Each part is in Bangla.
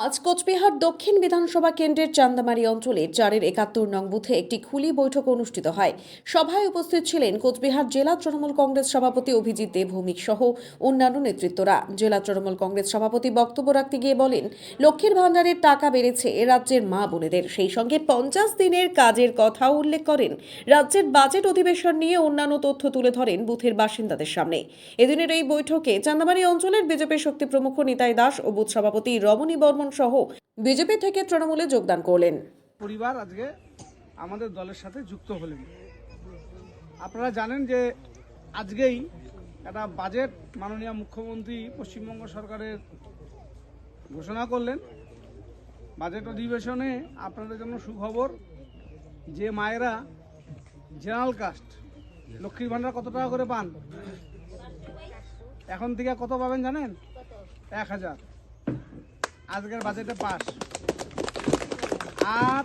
আজ কোচবিহার দক্ষিণ বিধানসভা কেন্দ্রের চান্দামারি অঞ্চলে চারের একাত্তর নং বুথে একটি খুলি বৈঠক অনুষ্ঠিত হয়। সভায় উপস্থিত ছিলেন কোচবিহার জেলা তৃণমূল কংগ্রেস সভাপতি অভিজিৎ দেব ভৌমিক সহ অন্যান্য নেতৃত্বরা। জেলা তৃণমূল কংগ্রেস সভাপতি বক্তব্য রাখতে গিয়ে বলেন, লক্ষ্মীর ভাণ্ডারের টাকা বেড়েছে রাজ্যের মা বোনেদের। সেই সঙ্গে পঞ্চাশ দিনের কাজের কথাও উল্লেখ করেন। রাজ্যের বাজেট অধিবেশন নিয়ে অন্যান্য তথ্য তুলে ধরেন বুথের বাসিন্দাদের সামনে। এদিনের এই বৈঠকে চান্দামারি অঞ্চলের বিজেপির শক্তি প্রমুখ নিতাই দাস ও বুথ সভাপতি রমণী বর্মন সহ বিজেপি থেকে তৃণমূলে যোগদান করলেন। পরিবার আজকে আমাদের দলের সাথে যুক্ত হলেন। আপনারা জানেন যে আজকেই একটা বাজেট মাননীয় মুখ্যমন্ত্রী পশ্চিমবঙ্গ সরকারের ঘোষণা করলেন। বাজেট অধিবেশনে আপনাদের জন্য সুখবর যে মায়েরা জেনারেল কাস্ট, লক্ষ্মীর ভাণ্ডার কত টাকা করে পান? এখন থেকে কত পাবেন জানেন? এক হাজার। আজকের বাজেটে পাস আর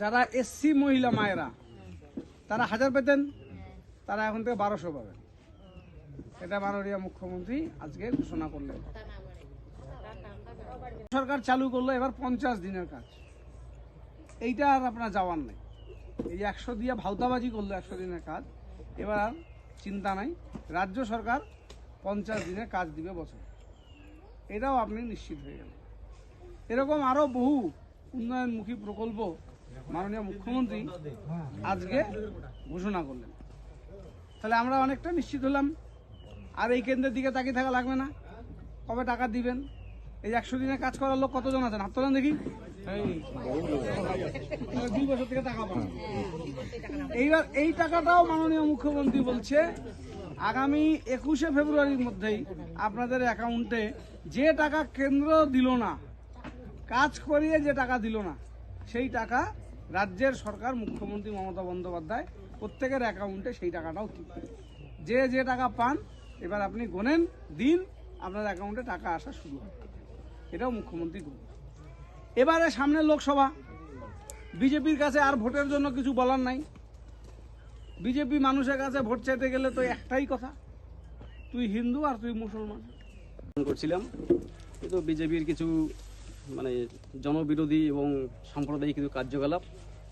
যারা এসসি মহিলা মায়েরা, তারা হাজার পেতেন, তারা এখন থেকে বারোশো পাবেন। এটা মাননীয় মুখ্যমন্ত্রী আজকে ঘোষণা করলেন। সরকার চালু করল এবার পঞ্চাশ দিনের কাজ। এইটা আর আপনার যাওয়ার নেই। এই একশো দিয়ে ভাউতাবাজি করল একশো দিনের কাজ। এবার আর চিন্তা নাই। রাজ্য সরকার পঞ্চাশ দিনের কাজ দিবে বছর। এটাও আপনি নিশ্চিত হয়ে গেলেন। এরকম আরও বহু উন্নয়নমুখী প্রকল্প মাননীয় মুখ্যমন্ত্রী আজকে ঘোষণা করলেন। তাহলে আমরা অনেকটা নিশ্চিত হলাম। আর এই কেন্দ্রের দিকে তাকিয়ে থাকা লাগবে না। কবে টাকা দিবেন? এই একশো দিনে কাজ করার লোক কতজন আছেন? হাত তোলেন দেখি। দুই বছর থেকে টাকা এইবার এই টাকাটাও মাননীয় মুখ্যমন্ত্রী বলছে আগামী একুশে ফেব্রুয়ারির মধ্যেই আপনাদের অ্যাকাউন্টে যে টাকা কেন্দ্র দিল না, কাজ করিয়ে যে টাকা দিল না, সেই টাকা রাজ্যের সরকার মুখ্যমন্ত্রী মমতা বন্দ্যোপাধ্যায় প্রত্যেকের অ্যাকাউন্টে সেই টাকাটাও দিবে যে যে টাকা পান, এবার আপনি গোনেন, দিন আপনার অ্যাকাউন্টে টাকা আসা শুরু হবে। এটাও মুখ্যমন্ত্রী করবে এবারে সামনে লোকসভা। বিজেপির কাছে আর ভোটের জন্য কিছু বলার নাই। বিজেপি মানুষের কাছে ভোট চাইতে গেলে তো একটাই কথা, তুই হিন্দু আর তুই মুসলমান। করছিলাম, কিন্তু বিজেপির কিছু মানে জনবিরোধী এবং সাম্প্রদায়িক কিছু কার্যকলাপ,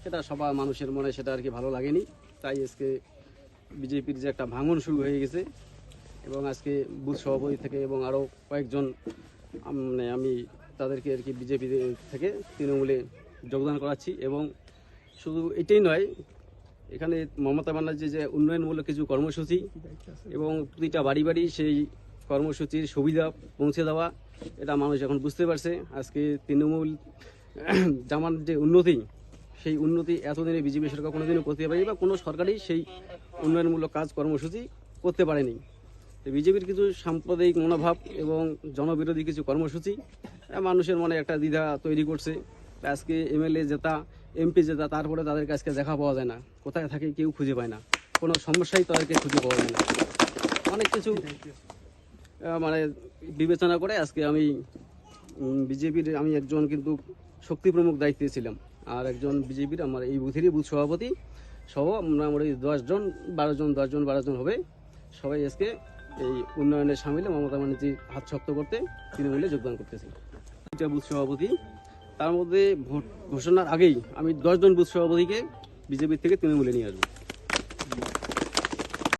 সেটা সবার মানুষের মনে সেটা আর কি ভালো লাগেনি। তাই আজকে বিজেপির যে একটা ভাঙন শুরু হয়ে গেছে, এবং আজকে বুথ সভাপতি থেকে এবং আরও কয়েকজন মানে আমি তাদেরকে আর কি বিজেপি থেকে তৃণমূলে যোগদান করাচ্ছি, এবং শুধু এটাই নয় এখানে মমতা ব্যানার্জি যে উন্নয়নমূলক কিছু কর্মসূচি এবং প্রতিটা বাড়ি বাড়ি সেই কর্মসূচির সুবিধা পৌঁছে দেওয়া, এটা মানুষ এখন বুঝতে পারছে। আজকে তৃণমূল জামার যে উন্নতি, সেই উন্নতি এতদিনে বিজেপি সরকার কোনোদিনও করতে পারেনি বা কোনো সরকারই সেই উন্নয়নমূলক কাজ, কর্মসূচি করতে পারেনি। তো বিজেপির কিছু সাম্প্রদায়িক মনোভাব এবং জনবিরোধী কিছু কর্মসূচি মানুষের মনে একটা দ্বিধা তৈরি করছে। আজকে এমএলএ জেতা, এমপি জেতা, তারপরে তাদেরকে আজকে দেখা পাওয়া যায় না। কোথায় থাকে কেউ খুঁজে পায় না। কোনো সমস্যাই তাদেরকে খুঁজে পাওয়া যায় না। অনেক কিছু মানে বিবেচনা করে আজকে আমি বিজেপির, আমি একজন কিন্তু শক্তি প্রমুখ দায়িত্বে ছিলাম। আর একজন বিজেপির আমার এই বুথেরই বুথ সভাপতি সহ মোটামুটি দশজন বারোজন দশজন বারোজন হবে। সবাই আজকে এই উন্নয়নের সামিলে, মমতা ব্যানার্জির হাত শক্ত করতে তৃণমূলে যোগদান করতেছি। এটা বুথ সভাপতি তার মধ্যে ভোট ঘোষণার আগেই আমি দশজন বুথ সভাপতিকে বিজেপির থেকে তৃণমূলে নিয়ে আসব।